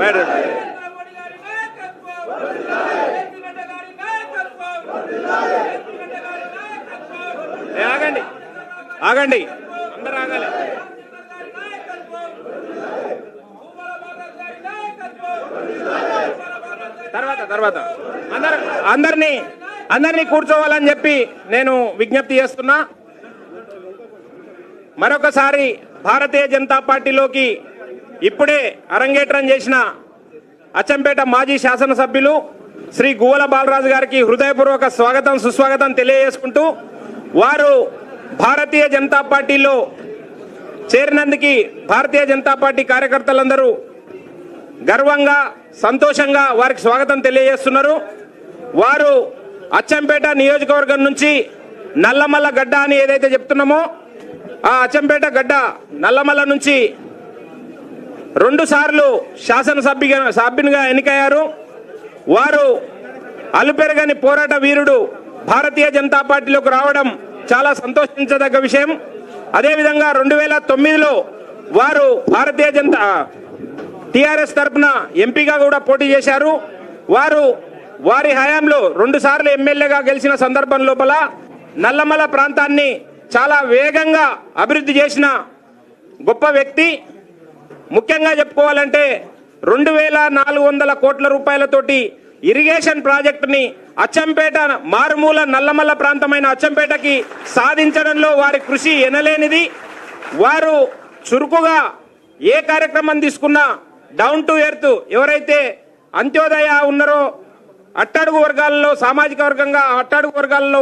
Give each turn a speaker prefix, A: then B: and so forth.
A: Madam ఆగండి. ఆగండి. అందరు ఆగాలి. తర్వాత తర్వాత. అందరు అందరినీ అందరినీ కూర్చోవాలని చెప్పి నేను విజ్ఞప్తి చేస్తున్నా. మరొకసారి భారతీయ జనతా పార్టీలోకి ఇప్పుడే అరంగేట్రం చేసిన అచ్చంపేట మాజీ శాసనసభ్యులు శ్రీ గువ్వల బాలరాజు గారికి హృదయపూర్వక స్వాగతం సుస్వాగతం తెలియజేసుకుంటూ వారు భారతీయ జనతా పార్టీలో చేరినందుకు భారతీయ జనతా పార్టీ కార్యకర్తలందరూ గర్వంగా సంతోషంగా వారికి స్వాగతం తెలియజేస్తున్నారు. వారు అచ్చంపేట నియోజకవర్గం నుంచి నల్లమల్ల గడ్డ అని ఏదైతే చెప్తున్నామో ఆ అచ్చంపేట గడ్డ నల్లమల్ల నుంచి రెండు సార్లు శాసనసభ్యుగా సభ్యునిగా ఎన్నికయ్యారు. వారు అలుపెరగని పోరాట వీరుడు భారతీయ జనతా పార్టీలోకి రావడం చాలా సంతోషించదగ్గ విషయం. అదేవిధంగా రెండు వేల తొమ్మిదిలో వారు భారతీయ జనతా టిఆర్ఎస్ తరఫున ఎంపీగా కూడా పోటీ చేశారు. వారు వారి హయాంలో రెండు సార్లు ఎమ్మెల్యేగా గెలిచిన సందర్భం లోపల నల్లమల ప్రాంతాన్ని చాలా వేగంగా అభివృద్ధి చేసిన గొప్ప వ్యక్తి. ముఖ్యంగా చెప్పుకోవాలంటే రెండు వేల నాలుగు వందల కోట్ల రూపాయలతోటి ఇరిగేషన్ ప్రాజెక్టుని అచ్చంపేట మారుమూల నల్లమల్ల ప్రాంతమైన అచ్చంపేటకి సాధించడంలో వారి కృషి ఎనలేనిది. వారు చురుకుగా ఏ కార్యక్రమం తీసుకున్నా డౌన్ టు ఎర్త్ ఎవరైతే అంత్యోదయ ఉన్నారో అట్టడుగు వర్గాల్లో సామాజిక వర్గంగా అట్టడుగు వర్గాల్లో